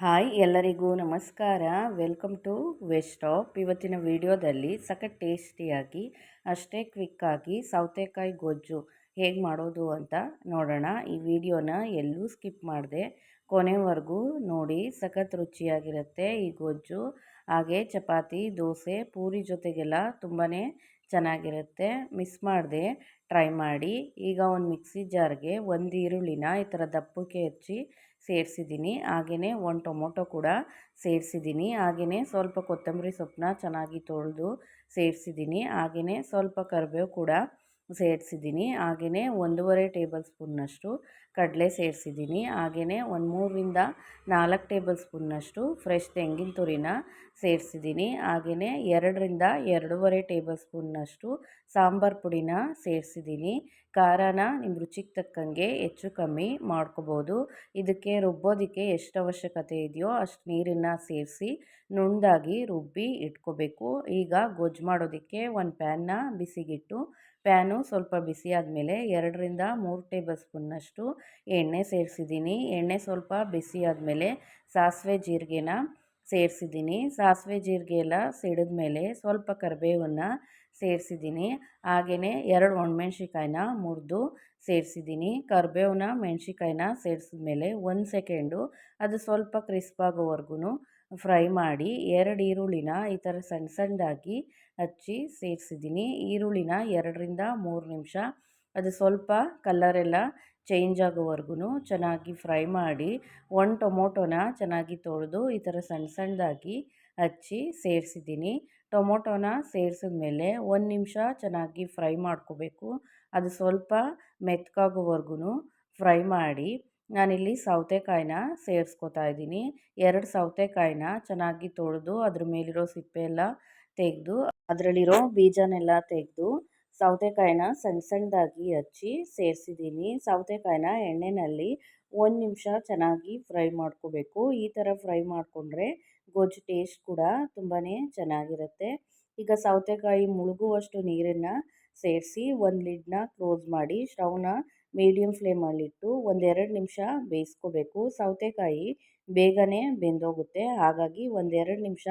Hi ಎಲ್ಲರಿಗೂ ನಮಸ್ಕಾರ. Welcome to ವೆಸ್ಟಾಪ್ ಇವತ್ತಿನ ವಿಡಿಯೋದಲ್ಲಿ ಸಖತ್ ಟೇಸ್ಟಿಯಾಗಿ, ಅಷ್ಟೇ ಕ್ವಿಕ್ಕಾಗಿ ಸೌತೆಕಾಯಿ ಗೊಜ್ಜು ಹೇಗೆ ಮಾಡೋದು ಅಂತ ನೋಡೋಣ. ಈ ವಿಡಿಯೋನ ಎಲ್ಲೂ ಸ್ಕಿಪ್ ಮಾಡಿದೆ, ಕೊನೆವರೆಗೂ ನೋಡಿ ಸಖತ್ ರುಚಿಯಾಗಿರುತ್ತೆ ಈ ಗೊಜ್ಜು. ಹಾಗೆ ಚಪಾತಿ, ದೋಸೆ, ಪೂರಿ ಜೊತೆಗೆಲ್ಲ ತುಂಬಾ ಚೆನ್ನಾಗಿರುತ್ತೆ. ಮಿಸ್ ಮಾಡದೆ, ಟ್ರೈ ಮಾಡಿ. ಈಗ ಒಂದು ಮಿಕ್ಸಿ ಜಾರ್ಗೆ ಒಂದು ಈರುಳ್ಳಿನ ಈ ಥರ ದಪ್ಪಕ್ಕೆ ಹೆಚ್ಚಿ ಸೇರಿಸಿದ್ದೀನಿ. ಹಾಗೆಯೇ ಒಂದು ಟೊಮೊಟೊ ಕೂಡ ಸೇರಿಸಿದ್ದೀನಿ. ಹಾಗೆಯೇ ಸ್ವಲ್ಪ ಕೊತ್ತಂಬರಿ ಸೊಪ್ಪನ್ನ ಚೆನ್ನಾಗಿ ತೊಳೆದು ಸೇರಿಸಿದ್ದೀನಿ. ಹಾಗೆಯೇ ಸ್ವಲ್ಪ ಕರಿಬೇವು ಕೂಡ ಸೇರಿಸಿದ್ದೀನಿ. ಹಾಗೆಯೇ ಒಂದೂವರೆ ಟೇಬಲ್ ಸ್ಪೂನ್ನಷ್ಟು ಕಡಲೆ ಸೇರಿಸಿದ್ದೀನಿ. ಹಾಗೆಯೇ ಒಂದು ಮೂರರಿಂದ ನಾಲ್ಕು ಟೇಬಲ್ ಸ್ಪೂನ್ನಷ್ಟು ಫ್ರೆಶ್ ತೆಂಗಿನ ತುರಿನ ಸೇರಿಸಿದ್ದೀನಿ. ಹಾಗೆಯೇ ಎರಡರಿಂದ ಎರಡೂವರೆ ಟೇಬಲ್ ಸ್ಪೂನ್ನಷ್ಟು ಸಾಂಬಾರು ಪುಡಿನ ಸೇರಿಸಿದ್ದೀನಿ. ಖಾರನ ನಿಮ್ಮ ರುಚಿಗೆ ತಕ್ಕಂಗೆ ಹೆಚ್ಚು ಕಮ್ಮಿ ಮಾಡ್ಕೋಬೋದು. ಇದಕ್ಕೆ ರುಬ್ಬೋದಕ್ಕೆ ಎಷ್ಟು ಅವಶ್ಯಕತೆ ಇದೆಯೋ ಅಷ್ಟು ನೀರನ್ನು ಸೇರಿಸಿ ನುಣ್ಣದಾಗಿ ರುಬ್ಬಿ ಇಟ್ಕೋಬೇಕು. ಈಗ ಗೊಜ್ಜು ಮಾಡೋದಕ್ಕೆ ಒಂದು ಪ್ಯಾನ್ನ ಬಿಸಿಗಿಟ್ಟು ಪ್ಯಾನು ಸ್ವಲ್ಪ ಬಿಸಿ ಆದಮೇಲೆ ಎರಡರಿಂದ ಮೂರು ಟೇಬಲ್ ಸ್ಪೂನ್ನಷ್ಟು ಎಣ್ಣೆ ಸೇರಿಸಿದ್ದೀನಿ. ಎಣ್ಣೆ ಸ್ವಲ್ಪ ಬಿಸಿ ಆದಮೇಲೆ ಸಾಸಿವೆ ಜೀರಿಗೆನ ಸೇರಿಸಿದ್ದೀನಿ. ಸಾಸಿವೆ ಜೀರಿಗೆ ಎಲ್ಲ ಸಿಡಿದ ಮೇಲೆ ಸ್ವಲ್ಪ ಕರಿಬೇವನ್ನು ಸೇರಿಸಿದ್ದೀನಿ. ಹಾಗೆಯೇ ಎರಡು ಒಣಮೆಣ್ಸಿಕಾಯಿನ ಮುರಿದು ಸೇರಿಸಿದ್ದೀನಿ. ಕರಿಬೇವನ್ನ ಮೆಣ್ಸಿಕಾಯಿನ ಸೇರಿಸಿದ್ಮೇಲೆ ಒಂದು ಸೆಕೆಂಡು. ಅದು ಸ್ವಲ್ಪ ಕ್ರಿಸ್ಪ್ ಆಗೋವರೆಗೂ ಫ್ರೈ ಮಾಡಿ ಎರಡು ಈರುಳ್ಳಿನ ಈ ಥರ ಸಣ್ಣ ಸಣ್ಣದಾಗಿ ಹಚ್ಚಿ ಸೇರಿಸಿದ್ದೀನಿ. ಈರುಳ್ಳಿನ ಎರಡರಿಂದ ಮೂರು ನಿಮಿಷ, ಅದು ಸ್ವಲ್ಪ ಕಲ್ಲರೆಲ್ಲ ಚೇಂಜ್ ಆಗೋವರೆಗೂ ಚೆನ್ನಾಗಿ ಫ್ರೈ ಮಾಡಿ ಒಂದು ಟೊಮೊಟೊನ ಚೆನ್ನಾಗಿ ತೊಳೆದು ಈ ಥರ ಸಣ್ಣ ಸಣ್ಣದಾಗಿ ಹಚ್ಚಿ ಸೇರಿಸಿದ್ದೀನಿ. ಟೊಮೊಟೊನ ಸೇರಿಸಿದ್ಮೇಲೆ ಒಂದು ನಿಮಿಷ ಚೆನ್ನಾಗಿ ಫ್ರೈ ಮಾಡ್ಕೋಬೇಕು. ಅದು ಸ್ವಲ್ಪ ಮೆತ್ಕಾಗೋವರೆಗೂ ಫ್ರೈ ಮಾಡಿ ನಾನಿಲ್ಲಿ ಸೌತೆಕಾಯಿನ ಸೇರಿಸ್ಕೋತಾ ಇದ್ದೀನಿ. ಎರಡು ಸೌತೆಕಾಯಿನ ಚೆನ್ನಾಗಿ ತೊಳೆದು ಅದ್ರ ಮೇಲಿರೋ ಸಿಪ್ಪೆ ಎಲ್ಲ ತೆಗೆದು, ಅದರಲ್ಲಿರೋ ಬೀಜನೆಲ್ಲ ತೆಗೆದು ಸೌತೆಕಾಯಿನ ಸಣ್ಣ ಸಣ್ಣದಾಗಿ ಹಚ್ಚಿ ಸೇರಿಸಿದ್ದೀನಿ. ಸೌತೆಕಾಯಿನ ಎಣ್ಣೆಯಲ್ಲಿ ಒಂದು ನಿಮಿಷ ಚೆನ್ನಾಗಿ ಫ್ರೈ ಮಾಡ್ಕೋಬೇಕು. ಈ ಥರ ಫ್ರೈ ಮಾಡಿಕೊಂಡ್ರೆ ಗೊಜ್ಜು ಟೇಸ್ಟ್ ಕೂಡ ತುಂಬಾ ಚೆನ್ನಾಗಿರುತ್ತೆ. ಈಗ ಸೌತೆಕಾಯಿ ಮುಳುಗುವಷ್ಟು ನೀರನ್ನು ಸೇರಿಸಿ ಒಂದು ಲಿಡ್ನ ಕ್ಲೋಸ್ ಮಾಡಿ ಸ್ಟವ್ನ ಮೀಡಿಯಮ್ ಫ್ಲೇಮಲ್ಲಿಟ್ಟು ಒಂದೆರಡು ನಿಮಿಷ ಬೇಯಿಸ್ಕೋಬೇಕು. ಸೌತೆಕಾಯಿ ಬೇಗನೆ ಬೆಂದೋಗುತ್ತೆ. ಹಾಗಾಗಿ ಒಂದೆರಡು ನಿಮಿಷ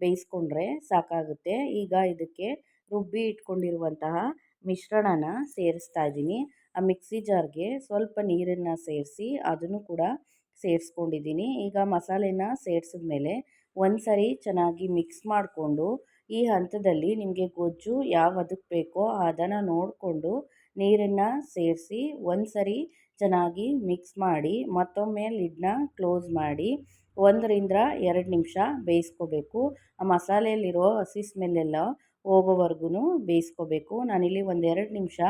ಬೇಯಿಸ್ಕೊಂಡ್ರೆ ಸಾಕಾಗುತ್ತೆ. ಈಗ ಇದಕ್ಕೆ ರುಬ್ಬಿ ಇಟ್ಕೊಂಡಿರುವಂತಹ ಮಿಶ್ರಣನ ಸೇರಿಸ್ತಾ ಇದ್ದೀನಿ. ಆ ಮಿಕ್ಸಿ ಜಾರ್ಗೆ ಸ್ವಲ್ಪ ನೀರನ್ನು ಸೇರಿಸಿ ಅದನ್ನು ಕೂಡ ಸೇರಿಸ್ಕೊಂಡಿದ್ದೀನಿ. ಈಗ ಮಸಾಲೆನ ಸೇರಿಸಿದ್ಮೇಲೆ ಒಂದು ಸರಿ ಚೆನ್ನಾಗಿ ಮಿಕ್ಸ್ ಮಾಡಿಕೊಂಡು ಈ ಹಂತದಲ್ಲಿ ನಿಮಗೆ ಗೊಜ್ಜು ಯಾವ ಅದಕ್ಕೆ ಬೇಕೋ ಅದನ್ನು ನೋಡಿಕೊಂಡು ನೀರನ್ನು ಸೇರಿಸಿ ಒಂದು ಸರಿ ಚೆನ್ನಾಗಿ ಮಿಕ್ಸ್ ಮಾಡಿ ಮತ್ತೊಮ್ಮೆ ಲಿಡ್ನ ಕ್ಲೋಸ್ ಮಾಡಿ ಒಂದರಿಂದ ಎರಡು ನಿಮಿಷ ಬೇಯಿಸ್ಕೋಬೇಕು. ಆ ಮಸಾಲೆಯಲ್ಲಿರೋ ಹಸಿ ಸ್ಮೆಲ್ಲೆಲ್ಲ ಹೋಗೋವರೆಗೂ ಬೇಯಿಸ್ಕೋಬೇಕು. ನಾನಿಲ್ಲಿ ಒಂದೆರಡು ನಿಮಿಷ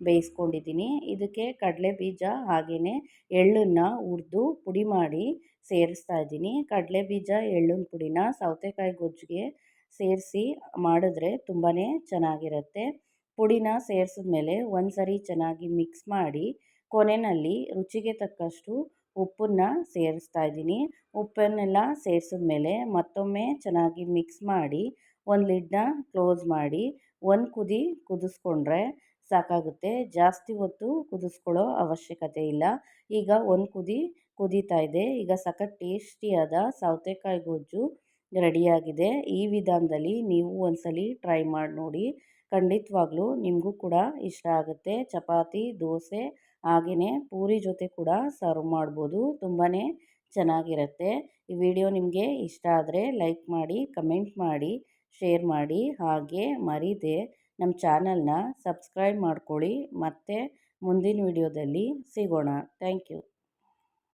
ಬೇಯಿಸ್ಕೊಂಡಿದ್ದೀನಿ. ಇದಕ್ಕೆ ಕಡಲೆ ಬೀಜ ಹಾಗೆಯೇ ಎಳ್ಳನ್ನು ಹುರಿದು ಪುಡಿ ಮಾಡಿ ಸೇರಿಸ್ತಾ ಇದ್ದೀನಿ. ಕಡಲೆ ಬೀಜ ಎಳ್ಳಿನ ಪುಡಿನ ಸೌತೆಕಾಯಿ ಗೊಜ್ಜಿಗೆ ಸೇರಿಸಿ ಮಾಡಿದ್ರೆ ತುಂಬಾ ಚೆನ್ನಾಗಿರುತ್ತೆ. ಪುಡಿನ ಸೇರಿಸಿದ್ಮೇಲೆ ಒಂದು ಸರಿ ಚೆನ್ನಾಗಿ ಮಿಕ್ಸ್ ಮಾಡಿ ಕೊನೆಯಲ್ಲಿ ರುಚಿಗೆ ತಕ್ಕಷ್ಟು ಉಪ್ಪನ್ನು ಸೇರಿಸ್ತಾ ಇದ್ದೀನಿ. ಉಪ್ಪನ್ನೆಲ್ಲ ಸೇರಿಸಿದ್ಮೇಲೆ ಮತ್ತೊಮ್ಮೆ ಚೆನ್ನಾಗಿ ಮಿಕ್ಸ್ ಮಾಡಿ ಒಂದು ಲಿಡ್ನ ಕ್ಲೋಸ್ ಮಾಡಿ ಒಂದು ಕುದಿ ಕುದಿಸ್ಕೊಂಡ್ರೆ ಸಾಕಾಗುತ್ತೆ. ಜಾಸ್ತಿ ಹೊತ್ತು ಕುದಿಸ್ಕೊಳ್ಳೋ ಅವಶ್ಯಕತೆ ಇಲ್ಲ. ಈಗ ಒಂದು ಕುದಿ ಕುದೀತಾ ಇದೆ. ಈಗ ಸಖತ್ ಟೇಸ್ಟಿಯಾದ ಸೌತೆಕಾಯಿ ಗೊಜ್ಜು ರೆಡಿಯಾಗಿದೆ. ಈ ವಿಧಾನದಲ್ಲಿ ನೀವು ಒಂದ್ಸಲಿ ಟ್ರೈ ಮಾಡಿ ನೋಡಿ. ಖಂಡಿತವಾಗ್ಲೂ ನಿಮಗೂ ಕೂಡ ಇಷ್ಟ ಆಗುತ್ತೆ. ಚಪಾತಿ, ದೋಸೆ ಹಾಗೆಯೇ ಪೂರಿ ಜೊತೆ ಕೂಡ ಸರ್ವ್ ಮಾಡ್ಬೋದು. ತುಂಬಾ ಚೆನ್ನಾಗಿರುತ್ತೆ. ಈ ವಿಡಿಯೋ ನಿಮಗೆ ಇಷ್ಟ ಆದರೆ ಲೈಕ್ ಮಾಡಿ, ಕಮೆಂಟ್ ಮಾಡಿ, ಶೇರ್ ಮಾಡಿ. ಹಾಗೆ ಮರೀದೆ ನಮ್ಮ ಚಾನಲ್ನ ಸಬ್ಸ್ಕ್ರೈಬ್ ಮಾಡ್ಕೊಳ್ಳಿ. ಮತ್ತು ಮುಂದಿನ ವಿಡಿಯೋದಲ್ಲಿ ಸಿಗೋಣ. Thank you.